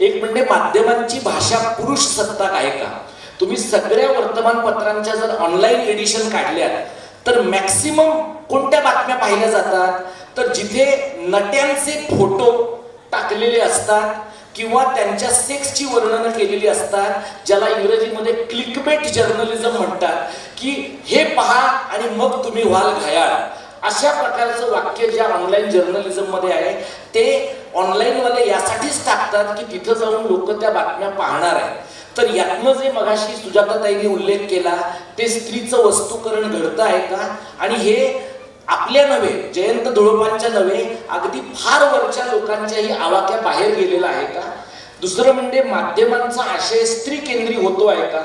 एक म्हणजे माध्यमांची भाषा पुरुष सत्ताक आहे का तुम्ही सगळ्या वर्तमानपत्रांच्या जर ऑनलाईन एडिशन काढल्यात तर मॅक्सिमम कोणत्या बातम्या पाहिल्या जातात? तर जिथे नट्यांचे फोटो टाकलेले असतात किंवा त्यांच्या सेक्सची वर्णनं केलेली असतात ज्याला इंग्रजीमध्ये क्लिकबेट जर्नलिझम म्हणतात की हे पहा आणि मग तुम्ही व्हाल घायाळ. अशा प्रकारचं वाक्य ज्या ऑनलाईन जर्नलिझममध्ये आहे ते ऑनलाईनवाले यासाठीच सांगतात की तिथं जाऊन लोक त्या बातम्या पाहणार आहेत. तर यातनं जे मगाशी सुजाताताईने उल्लेख केला ते स्त्रीचं वस्तुकरण घडतं आहे का? आणि हे आपल्या नव्हे जयंत धुळपांच्या नव्हे अगदी फार वरच्या लोकांच्याही आवाक्या बाहेर गेलेला आहे का? दुसरं म्हणजे माध्यमांचा आशय स्त्री केंद्री होतो आहे का?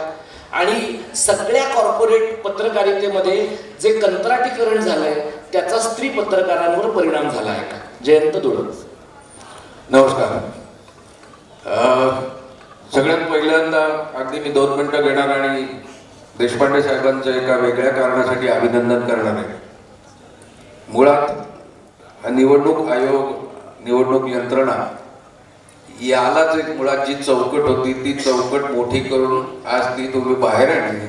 आणि सगळ्या कॉर्पोरेट पत्रकारितेमध्ये जे कंत्राटीकरण झालंय त्याचा स्त्री पत्रकारांवर परिणाम झाला आहे का? जयंत धुळप नमस्कार. अगदी मी दोन मिनिटं घेणार आणि देशपांडे साहेबांचं एका वेगळ्या कारणासाठी अभिनंदन करणार आहे. मुळात हा निवडणूक आयोग निवडणूक यंत्रणा यालाच एक मुळात जी चौकट होती ती चौकट मोठी करून आज ती तुम्ही बाहेर आणली.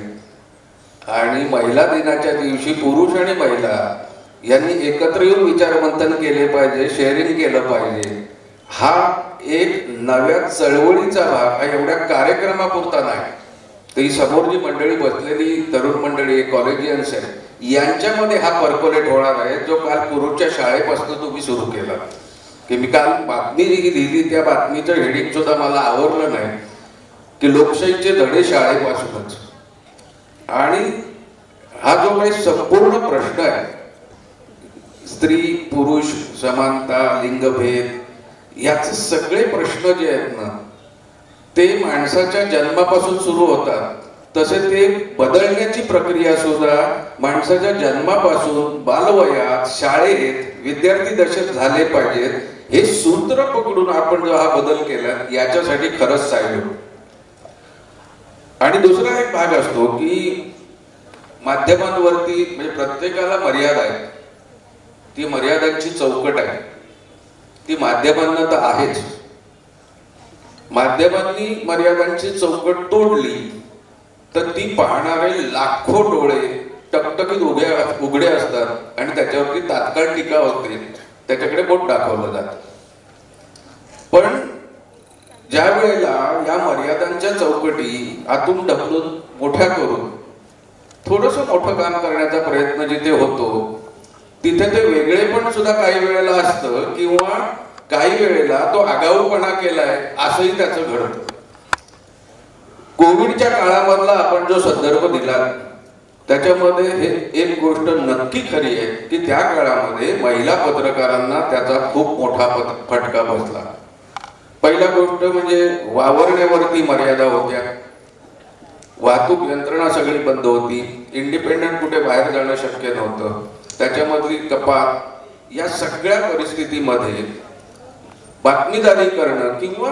आणि महिला दिनाच्या दिवशी पुरुष आणि महिला यांनी एकत्र येऊन विचारमंथन केले पाहिजे शेअरिंग केलं पाहिजे. हा एक नव्या चळवळीचा भाग हा एवढ्या कार्यक्रमापुरता नाही. तर ही समोर जी मंडळी बसलेली तरुण मंडळी कॉलेजियन्स आहेत यांच्यामध्ये हा पर्कोलेट होणार आहे जो काल पूर्वच्या शाळेपासून तुम्ही सुरू केला. की मी काल बातमी जी लिहिली त्या बातमीचं हेडिंग सुद्धा मला आवडलं नाही की लोकशाहीचे धडे शाळेपासूनच. आणि हा जो काही संपूर्ण प्रश्न आहे स्त्री पुरुष समानता लिंगभेद याचे सगळे प्रश्न जे आहेत ना ते माणसाच्या जन्मापासून सुरू होतात. तसे ते बदलण्याची प्रक्रिया सुद्धा माणसाच्या जन्मापासून बालवयात शाळेत विद्यार्थी दशेत झाले पाहिजेत. हे सूत्र पकडून आपण जो हा बदल केला याच्यासाठी खरंच साहेब आणि दुसरा एक भाग असतो की माध्यमांवरती म्हणजे प्रत्येकाला मर्यादा आहे. ती मर्यादांची चौकट आहे. ती माध्यमांना तर आहेच. माध्यमांनी मर्यादांची चौकट तोडली तर ती पाहणारे लाखो डोळे टकटकीत उभे उघडे असतात आणि त्याच्यावरती तात्काळ टीका होते. त्याच्याकडे बोट दाखवलं जात. पण ज्या वेळेला या मर्यादांच्या चौकटी आतून ढकलून मोठ्या करून थोडस मोठं काम करण्याचा प्रयत्न जिथे होतो तिथे ते वेगळे पण सुद्धा काही वेळेला असतं किंवा काही वेळेला तो आगाऊपणा केलाय असंही त्याचं घडत. कोविडच्या काळामधला आपण जो संदर्भ दिला त्याच्यामध्ये हे एक गोष्ट नक्की खरी आहे की त्या काळामध्ये महिला पत्रकारांना त्याचा खूप मोठा फटका बसला. पहिला गोष्ट म्हणजे वावरण्यावरती मर्यादा होत्या. वाहतूक यंत्रणा सगळी बंद होती. इंडिपेंडंट कुठे बाहेर जाणं शक्य नव्हतं. त्याच्यामधली कपात या सगळ्या परिस्थितीमध्ये बातमीदारी करणं किंवा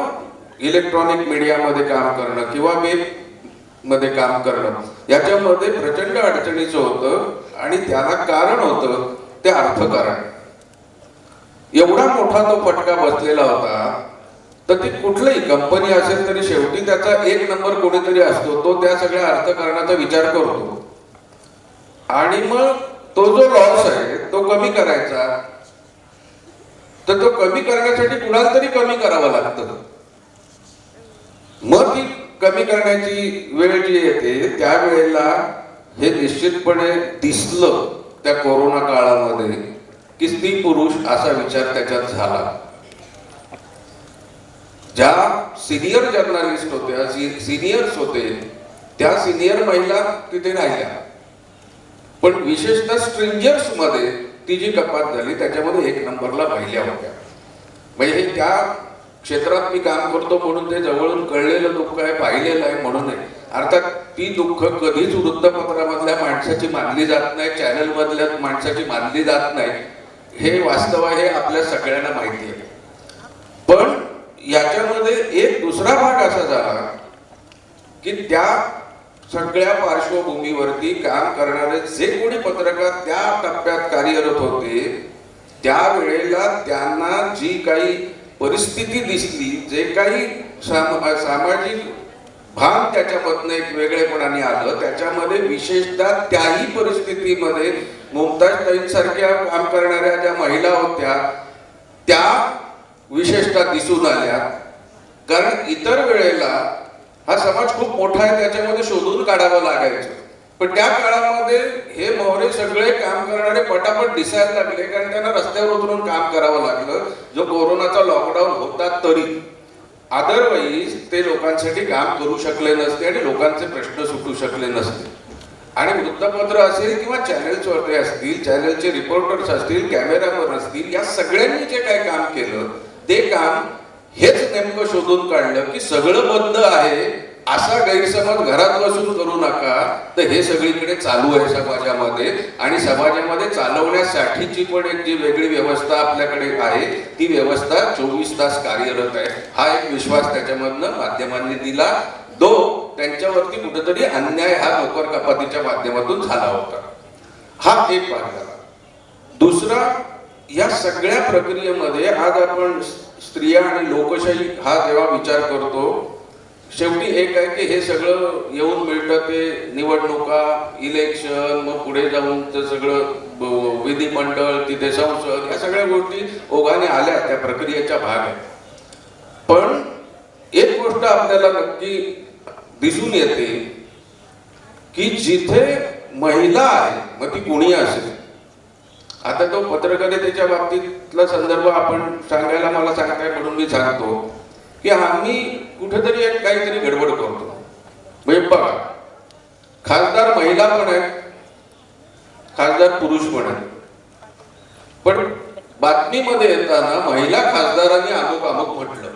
इलेक्ट्रॉनिक मीडियामध्ये काम करणं किंवा वेबमध्ये काम करणं याच्यामध्ये प्रचंड अडचणीचं होतं आणि त्याला कारण होतं ते अर्थकारण. एवढा मोठा तो फटका बसलेला होता तर ती कुठलीही कंपनी असेल तरी शेवटी त्याचा एक नंबर कोणीतरी असतो तो त्या सगळ्या अर्थकारणाचा विचार करतो. आणि मग तो जो लॉस आहे तो कमी करायचा. तर तो कमी करण्यासाठी कुणाला तरी कमी करावं लागतं. मग ती कमी करण्याची वेळ जी येते त्यावेळेला हे निश्चितपणे दिसलं त्या कोरोना काळामध्ये की स्त्री पुरुष असा विचार त्याच्यात झाला. ज्या सिनियर जर्नलिस्ट होत्या सिनियर्स होते त्या सिनियर महिला तिथे राहिल्या. पण विशेषतः स्ट्रेंजर्समध्ये ती जी कपात झाली त्याच्यामध्ये एक नंबरला पाहिल्या होत्या. म्हणजे हे त्या क्षेत्रात मी काम करतो म्हणून ते जवळून कळलेलं दुःख आहे पाहिलेलं आहे म्हणून आहे. अर्थात ती दुःख कधीच वृत्तपत्रामधल्या माणसाची मानली जात नाही चॅनल मधल्या माणसाची मानली जात नाही. हे वास्तव आहे आपल्या सगळ्यांना माहिती आहे. पण याच्यामध्ये एक दुसरा भाग असा झाला की त्या सगळ्या पार्श्वभूमीवरती काम करणारे जे कोणी पत्रकार त्या टप्प्यात कार्यरत होते त्या वेळेला त्यांना जी काही परिस्थिती दिसली जे काही साम सामाजिक भान त्याच्यामधनं एक वेगळेपणाने आलं त्याच्यामध्ये विशेषतः त्याही परिस्थितीमध्ये मुमताज सारख्या काम करणाऱ्या ज्या महिला होत्या त्या विशेषतः दिसून आल्या. कारण इतर वेळेला हा समाज खूप मोठा आहे त्याच्यामध्ये शोधून काढावं लागायचं. पण त्या काळामध्ये हे मोहरे सगळे काम करणारे पटापट दिसायला लागले कारण त्यांना रस्त्यावर उतरून काम करावं लागलं. जो कोरोनाचा लॉकडाऊन होता तरी. अदरवाईज ते लोकांसाठी काम करू शकले नसते आणि लोकांचे प्रश्न सुटू शकले नसते. आणि वृत्तपत्र असेल किंवा चॅनेल्सवरती असतील चॅनेलचे रिपोर्टर्स असतील कॅमेरावर असतील या सगळ्यांनी जे काय काम केलं ते काम हेच नेमकं शोधून काढलं की सगळं बंद आहे असा गैरसमज घरात बसून करू नका. तर हे सगळीकडे चालू आहे समाजामध्ये आणि समाजामध्ये चालवण्यासाठीची पण एक जी वेगळी व्यवस्था आपल्याकडे आहे ती व्यवस्था चोवीस तास कार्यरत आहे. हा एक विश्वास त्याच्यामधनं माध्यमांनी दिला. दो त्यांच्यावरती कुठेतरी अन्याय हा नोकर कपातीच्या माध्यमातून झाला होता. हा एक भाग झाला दुसरा या सगळ्या प्रक्रियेमध्ये आज आपण स्त्रिया आणि लोकशाही हा जेव्हा विचार करतो शेवटी एक आहे की हे सगळं येऊन मिळतं ते निवडणुका इलेक्शन मग पुढे जाऊन ते सगळं विधिमंडळ तिथे संसद या सगळ्या गोष्टी ओघाने आल्या त्या प्रक्रियेचा भाग आहे पण एक गोष्ट आपल्याला नक्की दिसून येते की जिथे महिला आहे मग ती कुणी असेल? आता तो पत्रकारितेच्या बाबतीतला संदर्भ आपण सांगायला मला सांगताय म्हणून मी सांगतो की आम्ही कुठेतरी एक काहीतरी गडबड करतो. म्हणजे बघा खासदार महिला पण आहेत खासदार पुरुष पण आहेत. पण बातमीमध्ये येताना महिला खासदारांनी अमुक अमुक म्हटलं.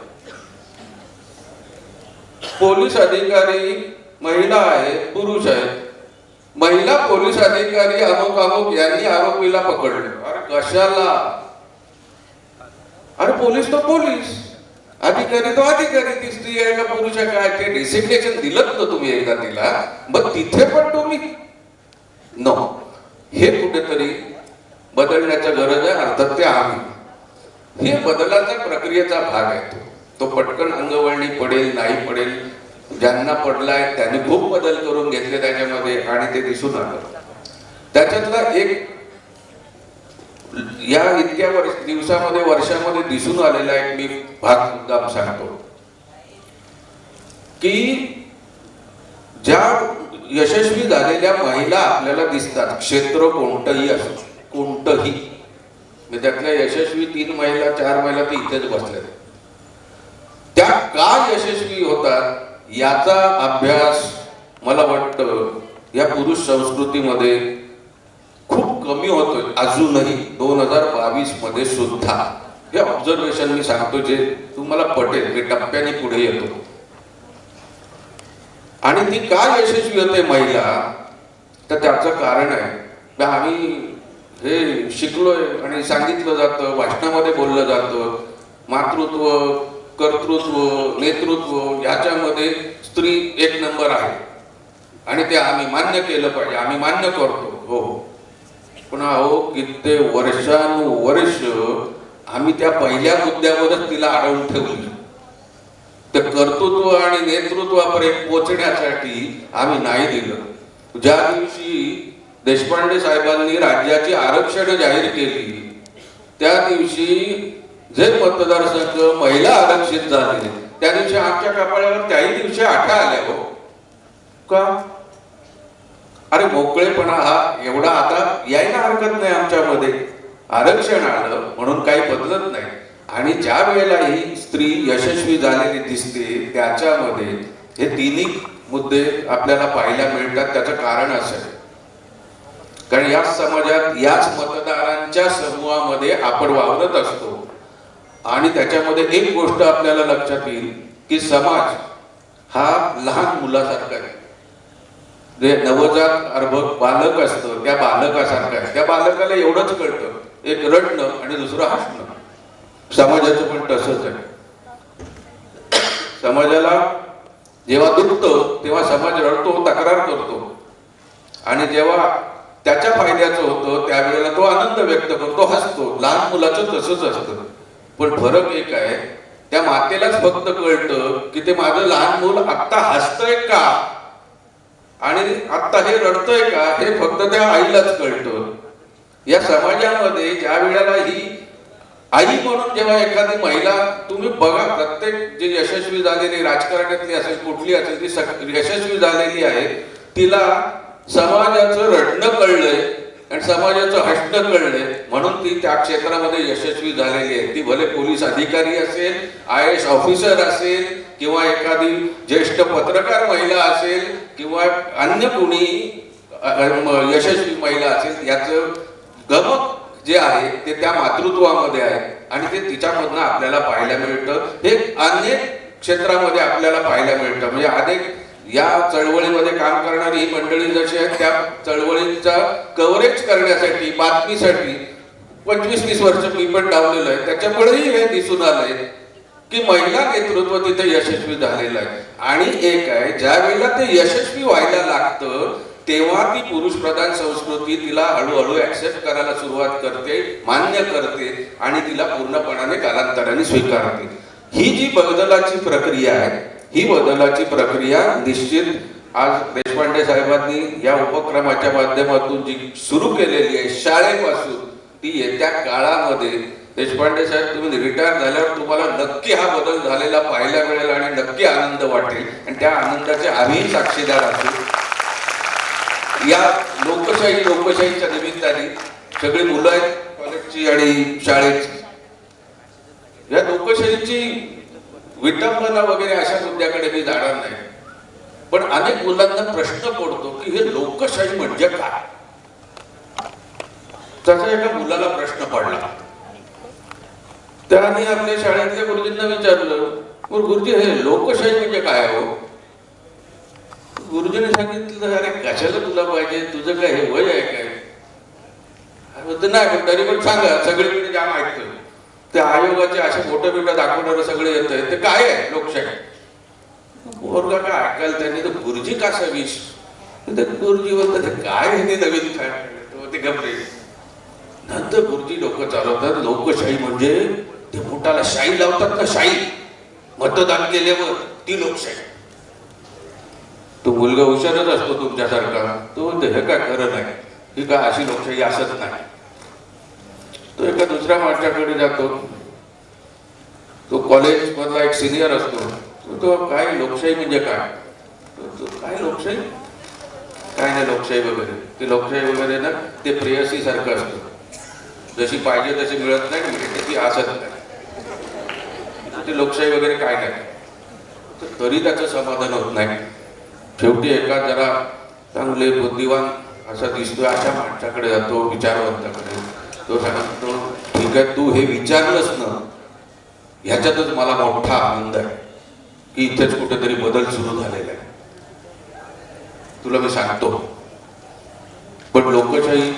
पोलीस अधिकारी महिला आहेत पुरुष आहेत. महिला पोलीस अधिकारी अमुक अमुक यांनी आरोपीला पकडलं. अरे कशाला? अरे पोलीस तो पोलीस. अधिकारी तो अधिकारी. ती स्त्री आहे का पुरुष आहे काय ते डिसिग्नेशन दिलं ना तुम्ही एकदा तिला? मग तिथे पण तुम्ही. नो हे कुठेतरी बदलण्याच्या गरज आहे अर्थात ते आम्ही. हे बदलाचा प्रक्रियेचा भाग आहे तो. तो पटकन अंगवळणी पडेल नाही पडेल ज्यांना पडलाय त्यांनी खूप बदल करून घेतले त्याच्यामध्ये आणि ते दिसून आलं. त्याच्यातला एक या इतक्या वर्ष दिवसामध्ये वर्षामध्ये दिसून आलेला एक मी भाग मुद्दाम सांगतो की ज्या यशस्वी झालेल्या महिला आपल्याला दिसतात क्षेत्र कोणतंही असो कोणतंही. म्हणजे त्यातल्या यशस्वी तीन महिला चार महिला ते इथेच बसल्या त्या का यशस्वी होतात? याचा अभ्यास मला वाटतं या पुरुष संस्कृतीमध्ये खूप कमी होतोय. अजूनही दोन हजार बावीसमध्ये सुद्धा. हे ऑब्झर्वेशन मी सांगतो जे तुम्हाला पटेल. मी टप्प्याने पुढे येतो. आणि ती का यशस्वी होते महिला? तर त्याचं कारण आहे. की आम्ही हे शिकलोय आणि सांगितलं जातं भाषणामध्ये बोललं जातं. मातृत्व कर्तृत्व नेतृत्व याच्यामध्ये स्त्री एक नंबर आहे. आणि ते आम्ही मान्य केलं पाहिजे. आम्ही मान्य करतो. हो, हो. पण अहो कित्येक वर्षानुवर्ष आम्ही त्या पहिल्या मुद्द्यावरच तिला अडवून ठेवली. तर कर्तृत्व आणि नेतृत्वापर्यंत पोचण्यासाठी आम्ही नाही दिलं. ज्या दिवशी देशपांडे साहेबांनी राज्याची आरक्षण जाहीर केली त्या दिवशी जे मतदारसंघ महिला आरक्षित झाले त्या दिवशी आमच्या कपाळावर त्याही दिवशी आठा आल्या हो. का? अरे मोकळेपणा हा एवढा आता यायला हरकत नाही आमच्यामध्ये. आरक्षण आलं म्हणून काही बदलत नाही. आणि ज्या वेळेला ही स्त्री यशस्वी झालेली दिसते त्याच्यामध्ये हे तिन्ही मुद्दे आपल्याला पाहायला मिळतात त्याचं कारण असं आहे. कारण याच समाजात याच मतदारांच्या समूहामध्ये आपण वावरत असतो. आणि त्याच्यामध्ये एक गोष्ट आपल्याला लक्षात येईल की समाज हा लहान मुलासारखा आहे. जे नवजात अर्भक बालक असतं त्या बालकासारखं आहे. त्या बालकाला एवढंच कळतं. एक रडणं आणि दुसरं हसणं समाजाचं पण तसंच आहे. समाजाला जेव्हा दुखतं तेव्हा समाज रडतो तक्रार करतो. आणि जेव्हा त्याच्या फायद्याचं होतं त्यावेळेला तो आनंद व्यक्त करतो हसतो. लहान मुलाचं तसंच असतं. पण फरक एक आहे त्या मातेलाच फक्त कळतं की ते माझं लहान मूल आत्ता हसतंय का? आणि आत्ता हे रडतंय का? हे फक्त त्या आईलाच कळतं. या समाजामध्ये ज्या वेळेला ही आई म्हणून जेव्हा एखादी महिला तुम्ही बघा प्रत्येक जे यशस्वी झालेली राजकारणातली असेल कुठली असेल ती यशस्वी झालेली आहे तिला समाजाचं रडणं कळलंय. आणि समाजाचं हसणं कळले. म्हणून ती त्या क्षेत्रामध्ये यशस्वी झालेली आहे. ती भले पोलीस अधिकारी असेल आय एस ऑफिसर असेल किंवा एखादी ज्येष्ठ पत्रकार महिला असेल किंवा अन्य कोणी यशस्वी महिला असेल याचं गमक जे आहे ते त्या मातृत्वामध्ये आहे. आणि ते तिच्यामधनं आपल्याला पाहायला मिळतं. हे अनेक क्षेत्रामध्ये आपल्याला पाहायला मिळतं. म्हणजे अनेक या चळवळीमध्ये काम करणारी ही मंडळी जशी आहेत त्या चळवळींचा कव्हरेज करण्यासाठी बातमीसाठी पंचवीस तीस वर्ष मी पण डावलेलं आहे. त्याच्यामुळेही हे दिसून आलंय की महिला नेतृत्व तिथे यशस्वी झालेलं आहे. आणि एक आहे ज्या वेळेला ते यशस्वी व्हायला लागतं तेव्हा ती पुरुष प्रधान संस्कृती तिला हळूहळू ऍक्सेप्ट करायला सुरुवात करते मान्य करते आणि तिला पूर्णपणाने कालांतराने स्वीकारते. ही जी बदलाची प्रक्रिया आहे ही बदलाची प्रक्रिया निश्चित आज देशपांडे साहेबांनी या उपक्रमाच्या माध्यमातून जी सुरू केलेली आहे शाळेपासून ती येत्या काळामध्ये देशपांडे साहेब तुम्ही रिटायर झाल्यावर तुम्हाला नक्की हा बदल झालेला पाहायला मिळेल आणि नक्की आनंद वाटेल. आणि त्या आनंदाचे आम्ही साक्षीदार असू. या लोकशाही लोकशाहीच्या निमित्ताने सगळी मुलं आहेत कॉलेजची आणि शाळेची. या लोकशाहीची विटंबना वगैरे अशा मुद्द्याकडे मी जाणार नाही. पण अनेक मुलांना प्रश्न पडतो की हे लोकशाही म्हणजे काय? तसा एका मुलाला प्रश्न पडला. त्याने आपल्या शाळेतल्या गुरुजींना विचारलं गुरुजी हे लोकशाही म्हणजे काय हो? गुरुजीने सांगितलं अरे कशाला तुला पाहिजे? तुझं काय हे वय आहे काय? नाही पण तरी पण सांगा सगळीकडे जाम ऐकतं ते आयोगाचे असे मोठे बिटं दाखवणारे सगळे येत ते काय आहे? लोकशाही. पोरगा काय ऐकायला त्यांनी तर गुरुजी कसा विष ते "ते काय आहे नवीन काय? ते गमले नंतर गुरुजी लोक चालवतात. लोकशाही म्हणजे ते पोटाला शाई लावतात ना शाई. मतदान केल्यावर ती लोकशाही. तो मुलगा हुशारच असतो तुमच्यासारखा. तो हे काय खरं नाही. ही काय अशी लोकशाही असत नाही. तो एका दुसऱ्या माणसाकडे जातो. तो कॉलेज मधला एक सिनियर असतो. तो तो काय लोकशाही म्हणजे काय? काय लोकशाही? काय नाही लोकशाही वगैरे. ती लोकशाही वगैरे ना ते प्रेयसी सारखं असतं. जशी पाहिजे तशी मिळत नाही म्हणजे मिळते ती असत नाही. ती लोकशाही वगैरे काय नाही. तर तरी त्याचं समाधान होत नाही. शेवटी एका जरा चांगले बुद्धिवान असा दिसतोय अशा माणसाकडे जातो विचारवंताकडे. तो सांगतो ठीक आहे तू हे विचारलंस ना ह्याच्यातच मला मोठा आनंद आहे की इथेच कुठेतरी बदल सुरू झालेला आहे. तुला मी सांगतो. पण लोकशाही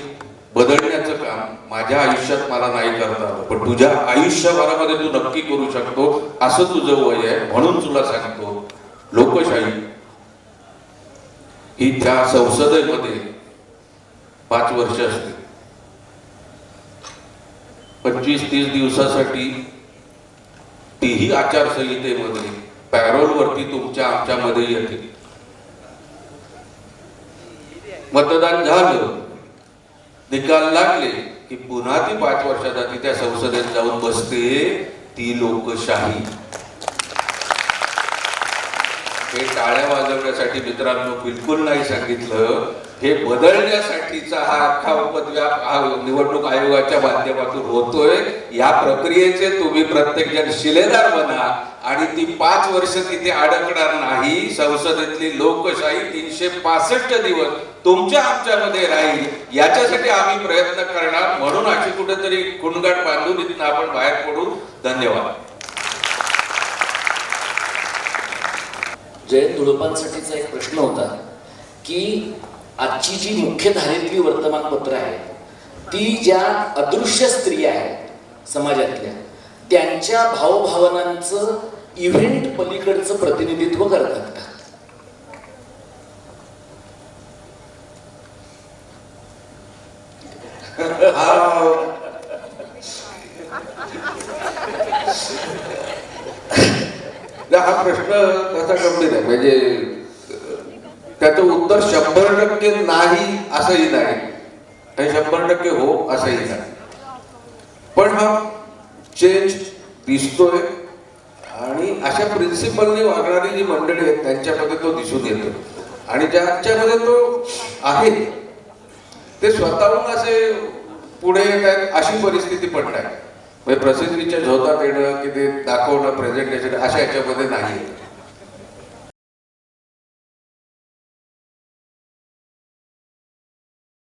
बदलण्याचं काम माझ्या आयुष्यात मला नाही करता आलं. पण तुझ्या आयुष्यभरामध्ये तू नक्की करू शकतो असं तुझं वय आहे म्हणून तुला सांगतो लोकशाही ही त्या संसदेमध्ये पाच वर्ष असते पंचवीस तीस दिवसासाठी तीही आचारसंहितेमध्ये पॅरोलवरती तुमच्या आमच्यामध्ये येते मतदान झालं निकाल लागले की पुन्हा ती पाच वर्षात आधी त्या संसदेत जाऊन बसते ती लोकशाही. हे टाळ्या वाजवण्यासाठी मित्रांनो बिलकुल नाही सांगितलं. हे बदलण्यासाठीचा हा अख्खा उपद्व्याप हा निवडणूक आयोगाच्या माध्यमातून होतोय. या प्रक्रियेचे तुम्ही प्रत्येक जण शिलेदार बना आणि ती पाच वर्ष तिथे अडकणार नाही. संसदेतली लोकशाही तीनशे पासष्ट दिवस तुमच्या आमच्यामध्ये राहील. याच्यासाठी आम्ही प्रयत्न करणार. म्हणून अशी कुठेतरी खुणगाट बांधून इथून आपण बाहेर पडू. धन्यवाद. जयंत तुळपांसाठीचा एक प्रश्न होता की आजची जी मुख्य धारेतली वर्तमानपत्र आहेत ती ज्या अदृश्य स्त्रिया आहेत समाजातल्या त्यांच्या भावभावनांचं इव्हेंट पलीकडचं प्रतिनिधित्व करतात का? कसा गंभीर आहे. म्हणजे त्याचं उत्तर शंभर टक्के नाही असंही नाही. आणि शंभर टक्के हो असंही नाही. पण हा चेंज दिसतोय. आणि अशा प्रिन्सिपलनी वागणारी जी मंडळी आहेत त्यांच्यामध्ये तो दिसून येतो. आणि ज्यांच्यामध्ये तो आहे ते स्वतःहून असे पुढे येत आहेत अशी परिस्थिती पण नाही. म्हणजे प्रसिद्धीच्या झोतात येणं की ते दाखवणं प्रेझेंटेशन अशा याच्यामध्ये नाही